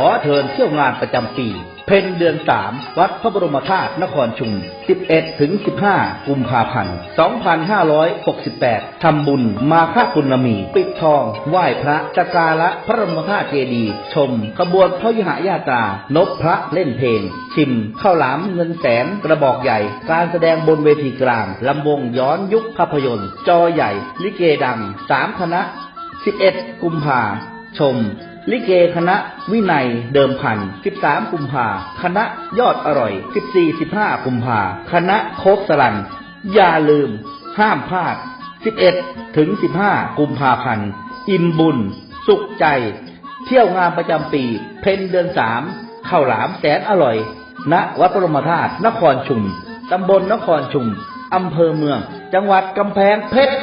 ขอเชิญเที่ยวงานประจำปี เพ็ญเดือนสามวัดพระบรมธาตุนครชุม 11 ถึง 15 กุมภาพันธ์ 2568 ทำบุญมาฆปุณมี ปิดทอง ไหว้พระสกการะพระบรมธาตุเจดีย์ชมขบวนพระยุหญาตรานบพระเล่นเพลง ชิมข้าวหลามเงินแสนกระบอกใหญ่ การแสดงบนเวทีกลางลำวงย้อนยุคภาพยนตร์ จอใหญ่ ลิเกดังสามคณะ 11 กุมภาชม ลิเกคณะวินัยเดิมพัน 13 กุมภาคณะยอดอร่อย 14-15 กุมภาคณะโคกสลัน อย่าลืม ห้ามพลาด 11 ถึง 15 กุมภาพันธ์ อิ่มบุญ สุขใจ เที่ยวงานประจำปี เพ็ญเดือนสามข้าวหลามแสนอร่อย ณ วัดบรมธาตุนครชุม ตำบลนครชุม อำเภอเมือง จังหวัดกำแพงเพชร